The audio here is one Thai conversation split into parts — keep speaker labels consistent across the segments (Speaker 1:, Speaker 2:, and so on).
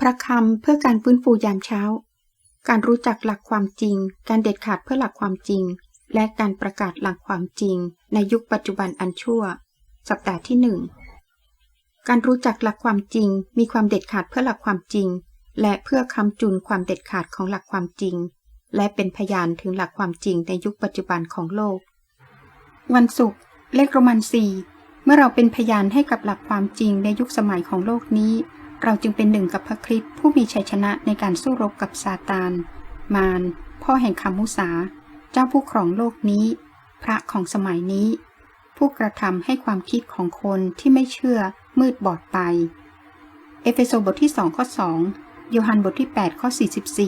Speaker 1: พระคำเพื่อการฟื้นฟูยามเช้า การรู้จักหลักความจริง การเด็ดขาดเพื่อหลักความจริง และการประกาศหลักความจริง ในยุคปัจจุบันอันชั่ว สัปดาห์ที่หนึ่งการรู้จักหลักความจริง มีความเด็ดขาดเพื่อหลักความจริง และเพื่อคำจุนความเด็ดขาดของหลักความจริง และเป็นพยานถึงหลักความจริงในยุคปัจจุบันของโลก วันศุกร์เลขโรมันสี่เมื่อเราเป็นพยานให้กับหลักความจริงในยุคสมัยของโลกนี้ เราจึงเป็นหนึ่งกับพระคริสต์ผู้มีชัยชนะในการสู้รบกับซาตาน มาร พ่อแห่งคำมุสา เจ้าผู้ครองโลกนี้ พระของสมัยนี้ ผู้กระทำให้ความคิดของคนที่ไม่เชื่อมืดบอดไป เอเฟโซบทที่2ข้อ2โยฮันบทที่8ข้อ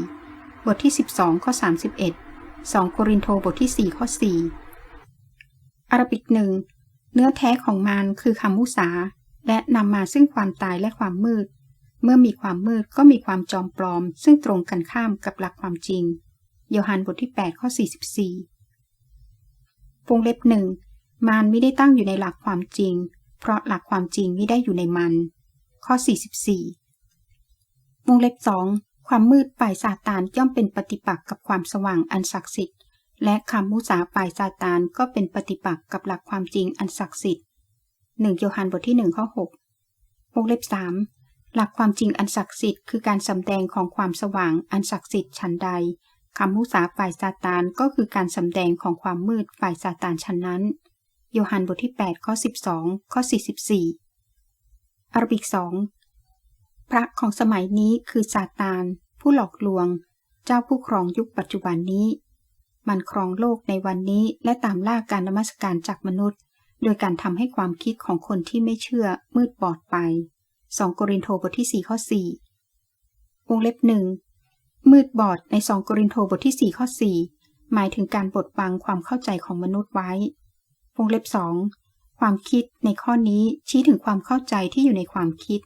Speaker 1: 44 บทที่ 12ข้อ31 2 โครินโตบทที่4ข้อ4อาราบิกหนึ่งเนื้อแท้ของมันคือคำมุสาและนำมาซึ่งความตายและความมืด เมื่อมีความมืดก็มีความจอมปลอม ซึ่งตรงกันข้ามกับหลักความจริง โยฮันบทที่ 8 ข้อ 44วงเล็บหนึ่งมารไม่ได้ตั้งอยู่ในหลักความจริง เพราะหลักความจริงไม่ได้อยู่ในมัน ข้อ 44วงเล็บสองความมืดฝ่ายซาตานย่อมเป็นปฏิปักษ์กับความสว่างอันศักดิ์สิทธิ์ และคำมุสาฝ่ายซาตานก็เป็นปฏิปักษ์กับหลักความจริงอันศักดิ์สิทธิ์หนึ่งโยฮันบทที่หนึ่งข้อหกวงเล็บสาม หลักความจริงอันศักดิ์สิทธิ์คือการสำแดงของความสว่างอันศักดิ์สิทธิ์ชั้นใดคำมุสาฝ่ายซาตานก็คือการสำแดงของความมืดฝ่ายซาตานชั้นนั้น โยฮันบทที่ 8 ข้อ 12 ข้อ 44 อารบิกสองพระของสมัยนี้คือซาตาน ผู้หลอกลวง เจ้าผู้ครองยุคปัจจุบันนี้ มันครองโลกในวันนี้และตามล่าการนมัสการจากมนุษย์ โดยการทำให้ความคิดของคนที่ไม่เชื่อมืดบอดไป 2 โกรินโทบทที่ 4 ข้อ 4 วงเล็บหนึ่งมืดบอดใน 2 โกรินโทบทที่ 4 ข้อ 4 หมายถึงการบดบังความเข้าใจของมนุษย์ไว้ วงเล็บสองความคิดในข้อนี้ชี้ถึงความเข้าใจที่อยู่ในความคิด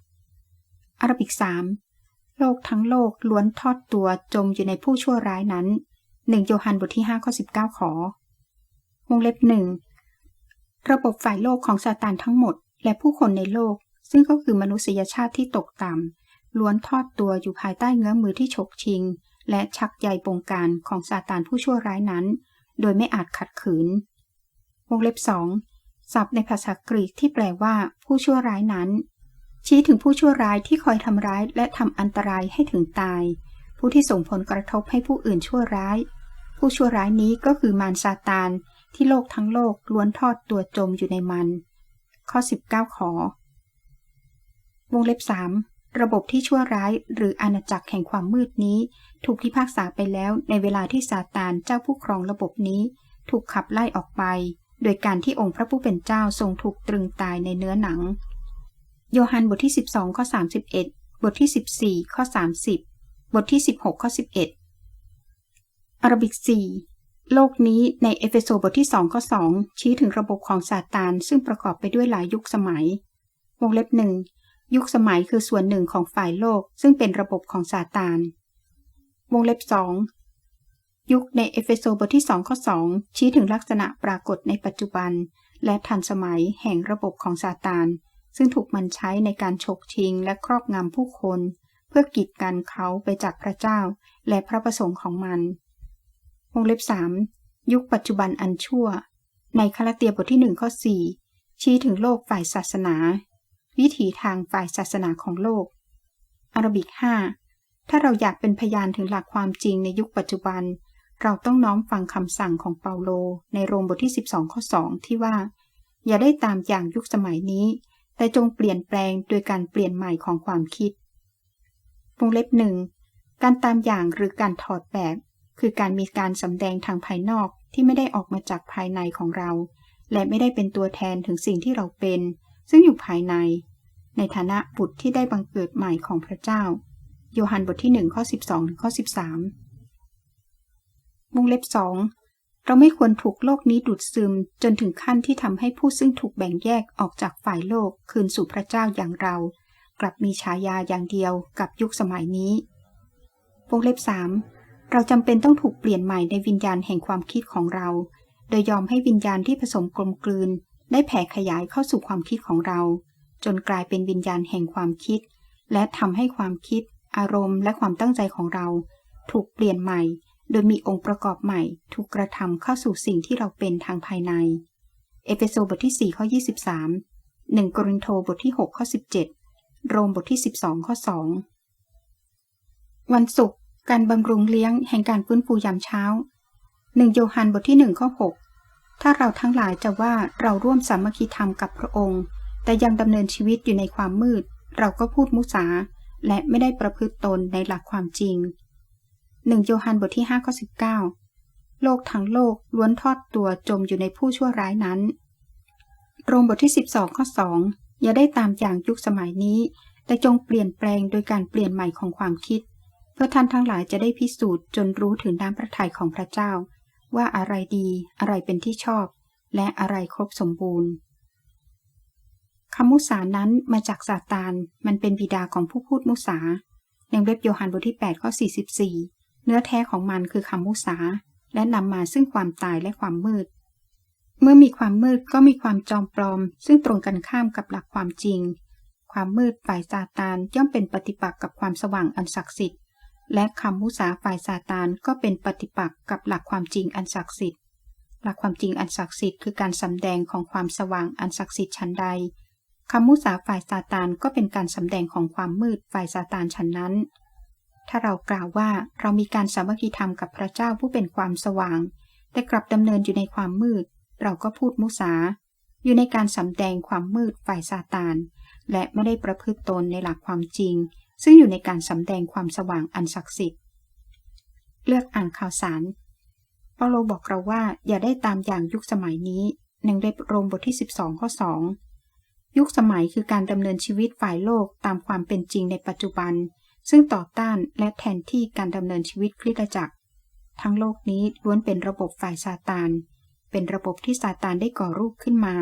Speaker 1: อารบิกสามโลกทั้งโลกล้วนทอดตัวจมอยู่ในผู้ชั่วร้ายนั้นหนึ่งโยฮันบทที่5ข้อ19 ขอ วงเล็บหนึ่งระบบฝ่ายโลกของซาตานทั้งหมด และผู้คนในโลก ซึ่งก็คือมนุษยชาติที่ตกต่ำล้วนทอดตัวอยู่ภายใต้เงื้อมือที่ฉกชิง และชักใยบงการของซาตานผู้ชั่วร้ายนั้น โดยไม่อาจขัดขืนวงเล็บสองศัพท์ในภาษากรีกที่แปลว่า ผู้ชั่วร้ายนั้น ชี้ถึงผู้ชั่วร้ายที่คอยทำร้ายและทำอันตรายให้ถึงตาย ผู้ที่ส่งผลกระทบให้ผู้อื่นชั่วร้าย ผู้ชั่วร้ายนี้ก็คือมารซาตานที่โลกทั้งโลกล้วนทอดตัวจมอยู่ในมัน ข้อ 19 ขอ วงเล็บ 3 ระบบที่ชั่วร้ายหรืออาณาจักรแห่งความมืดนี้ ถูกพิพากษาไปแล้วในเวลาที่ซาตานเจ้าผู้ครองระบบนี้ ถูกขับไล่ออกไป โดยการที่องค์พระผู้เป็นเจ้าทรงถูกตรึงตายในเนื้อหนัง โยฮันบทที่ 12ข้อ31 บทที่ 14ข้อ30 บทที่ 16ข้อ11อารบิก 4โลกนี้ในเอเฟโซบทที่2ข้อ2ชี้ถึงระบบของซาตานซึ่งประกอบไปด้วยหลายยุคสมัย วงเล็บหนึ่ง ยุคสมัยคือส่วนหนึ่งของฝ่ายโลกซึ่งเป็นระบบของซาตาน วงเล็บสองยุคในเอเฟโซบทที่สองข้อสองชี้ถึงลักษณะปรากฏในปัจจุบัน และทันสมัยแห่งระบบของซาตาน ซึ่งถูกมันใช้ในการฉกชิงและครอบงำผู้คน เพื่อกีดกันเขาไปจากพระเจ้า และพระประสงค์ของมัน วงเล็บสามยุคปัจจุบันอันชั่ว ในคาลาเตียบทที่หนึ่งข้อสี่ชี้ถึงโลกฝ่ายศาสนา วิถีทางฝ่ายศาสนาของโลก อารบิก 5 ถ้าเราอยากเป็นพยานถึงหลักความจริงในยุคปัจจุบัน เราต้องน้อมฟังคำสั่งของเปาโล ในโรมบทที่ 12 ข้อ 2 ที่ว่า อย่าได้ตามอย่างยุคสมัยนี้ แต่จงเปลี่ยนแปลงโดยการเปลี่ยนใหม่ของความคิดวงเล็บหนึ่งการตามอย่างหรือการถอดแบบ คือการมีการสำแดงทางภายนอกที่ไม่ได้ออกมาจากภายในของเรา และไม่ได้เป็นตัวแทนถึงสิ่งที่เราเป็น ซึ่งอยู่ภายใน ในฐานะบุตรที่ได้บังเกิดใหม่ของพระเจ้า โยฮันบทที่1ข้อ12ถึงข้อ13วงเล็บสองเราไม่ควรถูกโลกนี้ดูดซึมจนถึงขั้นที่ทำให้ผู้ซึ่งถูกแบ่งแยกออกจากฝ่ายโลกคืนสู่พระเจ้าอย่างเรา กลับมีฉายาอย่างเดียวกับยุคสมัยนี้วงเล็บสามเราจำเป็นต้องถูกเปลี่ยนใหม่ในวิญญาณแห่งความคิดของเรา โดยยอมให้วิญญาณที่ผสมกลมกลืน ได้แผ่ขยายเข้าสู่ความคิดของเรา จนกลายเป็นวิญญาณแห่งความคิด และทำให้ความคิด อารมณ์ และความตั้งใจของเรา ถูกเปลี่ยนใหม่ โดยมีองค์ประกอบใหม่ถูกกระทำเข้าสู่สิ่งที่เราเป็นทางภายใน เอเฟโซบทที่4ข้อ23 1กรินโทบทที่6ข้อ17 โรมบทที่ 12ข้อ2วันศุกร์การบำรุงเลี้ยงแห่งการฟื้นฟูยามเช้า 1 โยฮันบทที่1ข้อ6ถ้าเราทั้งหลายจะว่าเราร่วมสามัคคีธรรมกับพระองค์ แต่ยังดำเนินชีวิตอยู่ในความมืด เราก็พูดมุสา และไม่ได้ประพฤติตนในหลักความจริง 1 โยฮันบทที่5ข้อ19 โลกทั้งโลกล้วนทอดตัวจมอยู่ในผู้ชั่วร้ายนั้น โรมบทที่ 12ข้อ2อย่าได้ตามอย่างยุคสมัยนี้ แต่จงเปลี่ยนแปลงโดยการเปลี่ยนใหม่ของความคิด เพื่อท่านทั้งหลายจะได้พิสูจน์จนรู้ถึงน้ำพระทัยของพระเจ้า ว่าอะไรดีอะไรเป็นที่ชอบ และอะไรครบสมบูรณ์ คำมุสานั้นมาจากซาตาน มันเป็นบิดาของผู้พูดมุสาในเว็บโยฮันบทที่8ข้อ44 เนื้อแท้ของมันคือคำมุสา และนำมาซึ่งความตายและความมืด เมื่อมีความมืดก็มีความจอมปลอม ซึ่งตรงกันข้ามกับหลักความจริง ความมืดฝ่ายซาตานย่อมเป็นปฏิปักษ์กับความสว่างอันศักดิ์สิทธิ์ และคำมุสาฝ่ายซาตานก็เป็นปฏิปักษ์กับหลักความจริงอันศักดิ์สิทธิ์ หลักความจริงอันศักดิ์สิทธิ์คือการสำแดงของความสว่างอันศักดิ์สิทธิ์ชั้นใด คำมุสาฝ่ายซาตานก็เป็นการสำแดงของความมืดฝ่ายซาตานฉันนั้น ถ้าเรากล่าวว่าเรามีการสามัคคีธรรมกับพระเจ้าผู้เป็นความสว่าง แต่กลับดำเนินอยู่ในความมืด เราก็พูดมุสา อยู่ในการสำแดงความมืดฝ่ายซาตาน และไม่ได้ประพฤติตนในหลักความจริง ซึ่งอยู่ในการสำแดงความสว่างอันศักดิ์สิทธิ์ เลือกอ่านข่าวสารเปาโลบอกเราว่าอย่าได้ตามอย่างยุคสมัยนี้ในเล็บโรมบทที่ 12 ข้อ 2 ยุคสมัยคือการดำเนินชีวิตฝ่ายโลกตามความเป็นจริงในปัจจุบัน ซึ่งต่อต้านและแทนที่การดำเนินชีวิตคริสตจักร ทั้งโลกนี้ล้วนเป็นระบบฝ่ายซาตาน เป็นระบบที่ซาตานได้ก่อรูปขึ้นมา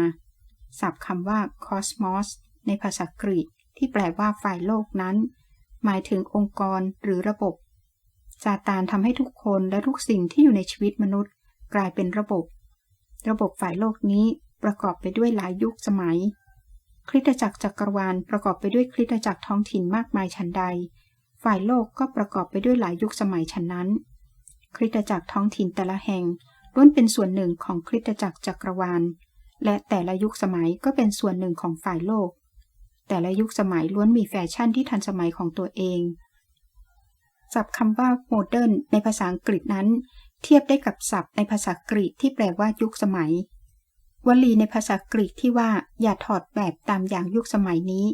Speaker 1: ศัพท์คำว่า cosmos ในภาษากรีกที่แปลว่าฝ่ายโลกนั้น หมายถึงองค์กรหรือระบบซาตานทำให้ทุกคนและทุกสิ่งที่อยู่ในชีวิตมนุษย์ กลายเป็นระบบ ระบบฝ่ายโลกนี้ประกอบไปด้วยหลายยุคสมัย คริสตจักรจักรวาลประกอบไปด้วยคริสตจักรท้องถิ่นมากมายชั้นใด ฝ่ายโลกก็ประกอบไปด้วยหลายยุคสมัยชั้นนั้น คริสตจักรท้องถิ่นแต่ละแห่งล้วนเป็นส่วนหนึ่งของคริสตจักรจักรวาล และแต่ละยุคสมัยก็เป็นส่วนหนึ่งของฝ่ายโลก แต่ละยุคสมัยล้วนมีแฟชั่นที่ทันสมัยของตัวเองศัพท์คำว่าโมเดิร์นในภาษาอังกฤษนั้น เทียบได้กับศัพท์ในภาษากรีกที่แปลว่ายุคสมัย วลีในภาษากรีกที่ว่า อย่าถอดแบบตามอย่างยุคสมัยนี้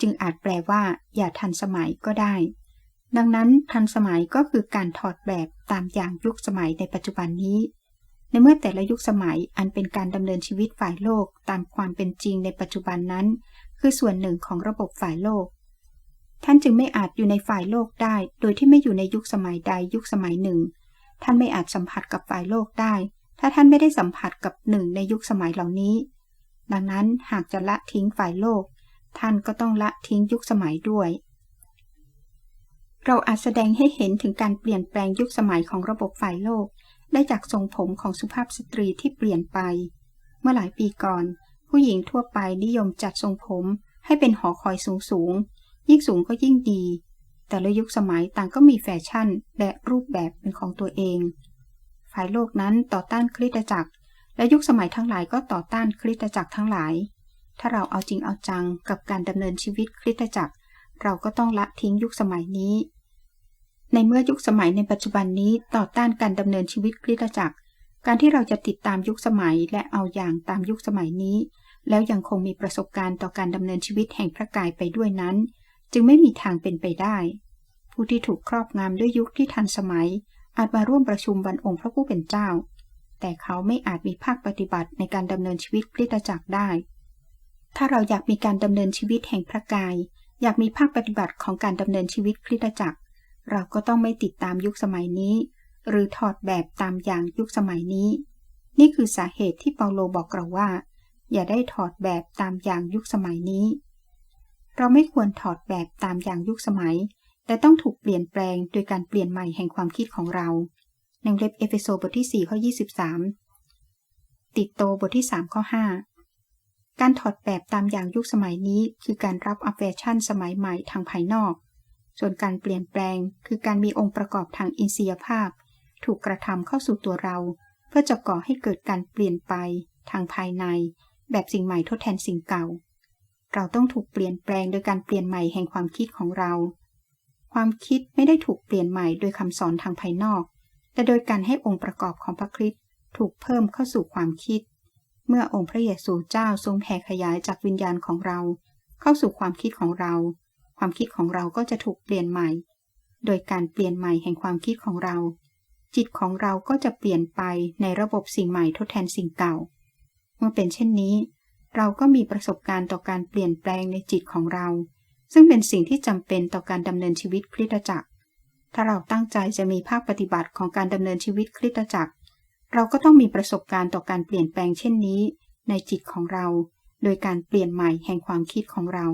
Speaker 1: จึงอาจแปลว่า อย่าทันสมัยก็ได้ ดังนั้นทันสมัยก็คือการถอดแบบตามอย่างยุคสมัยในปัจจุบันนี้ ในเมื่อแต่ละยุคสมัยอันเป็นการดำเนินชีวิตฝ่ายโลกตามความเป็นจริงในปัจจุบันนั้น คือส่วนหนึ่งของระบบฝ่ายโลก ท่านจึงไม่อาจอยู่ในฝ่ายโลกได้ โดยที่ไม่อยู่ในยุคสมัยใดยุคสมัยหนึ่ง ท่านไม่อาจสัมผัสกับฝ่ายโลกได้ ถ้าท่านไม่ได้สัมผัสกับหนึ่งในยุคสมัยเหล่านี้ ดังนั้นหากจะละทิ้งฝ่ายโลก ท่านก็ต้องละทิ้งยุคสมัยด้วย เราอาจแสดงให้เห็นถึงการเปลี่ยนแปลงยุคสมัยของระบบฝ่ายโลก ได้จากทรงผมของสุภาพสตรีที่เปลี่ยนไป เมื่อหลายปีก่อน ผู้หญิงทั่วไปนิยมจัดทรงผมให้เป็นหอคอยสูงสูงยิ่งสูงก็ยิ่งดี แต่ละยุคสมัยต่างก็มีแฟชั่นและรูปแบบเป็นของตัวเอง ฝ่ายโลกนั้นต่อต้านคริสตจักร และยุคสมัยทั้งหลายก็ต่อต้านคริสตจักรทั้งหลาย ถ้าเราเอาจริงเอาจังกับการดำเนินชีวิตคริสตจักร เราก็ต้องละทิ้งยุคสมัยนี้ ในเมื่อยุคสมัยในปัจจุบันนี้ต่อต้านการดำเนินชีวิตคริสตจักร การที่เราจะติดตามยุคสมัยและเอาอย่างตามยุคสมัยนี้ แล้วยังคงมีประสบการณ์ต่อการดำเนินชีวิตแห่งพระกายไปด้วยนั้น จึงไม่มีทางเป็นไปได้ผู้ที่ถูกครอบงำด้วยยุคที่ทันสมัย อาจมาร่วมประชุมวันองค์พระผู้เป็นเจ้า แต่เขาไม่อาจมีภาคปฏิบัติในการดำเนินชีวิตคริสตจักรได้ ถ้าเราอยากมีการดำเนินชีวิตแห่งพระกาย อยากมีภาคปฏิบัติของการดำเนินชีวิตคริสตจักร เราก็ต้องไม่ติดตามยุคสมัยนี้ หรือถอดแบบตามอย่างยุคสมัยนี้ นี่คือสาเหตุที่เปาโลบอกเราว่า อย่าได้ถอดแบบตามอย่างยุคสมัยนี้ เราไม่ควรถอดแบบตามอย่างยุคสมัย แต่ต้องถูกเปลี่ยนแปลงโดยการเปลี่ยนใหม่แห่งความคิดของเราในเล็บเอเฟโซบทที่4ข้อ23 ติดโตบทที่3ข้อ5 การถอดแบบตามอย่างยุคสมัยนี้ คือการรับอัฟแฟชั่นสมัยใหม่ทางภายนอก ส่วนการเปลี่ยนแปลง คือการมีองค์ประกอบทางอินทรียภาพ ถูกกระทำเข้าสู่ตัวเรา เพื่อจะก่อให้เกิดการเปลี่ยนไปทางภายใน แบบสิ่งใหม่ทดแทนสิ่งเก่า เราต้องถูกเปลี่ยนแปลงโดยการเปลี่ยนใหม่แห่งความคิดของเรา ความคิดไม่ได้ถูกเปลี่ยนใหม่โดยคำสอนทางภายนอก แต่โดยการให้องค์ประกอบของพระคริสต์ถูกเพิ่มเข้าสู่ความคิด เมื่อองค์พระเยซูเจ้าทรงแผ่ขยายจากวิญญาณของเรา เข้าสู่ความคิดของเรา ความคิดของเราก็จะถูกเปลี่ยนใหม่ โดยการเปลี่ยนใหม่แห่งความคิดของเรา จิตของเราก็จะเปลี่ยนไปในระบบสิ่งใหม่ทดแทนสิ่งเก่า เมื่อเป็นเช่นนี้ เราก็มีประสบการณ์ต่อการเปลี่ยนแปลงในจิตของเรา ซึ่งเป็นสิ่งที่จำเป็นต่อการดำเนินชีวิตคริสตจักร ถ้าเราตั้งใจจะมีภาคปฏิบัติของการดำเนินชีวิตคริสตจักร เราก็ต้องมีประสบการณ์ต่อการเปลี่ยนแปลงเช่นนี้ ในจิตของเรา โดยการเปลี่ยนใหม่แห่งความคิดของเรา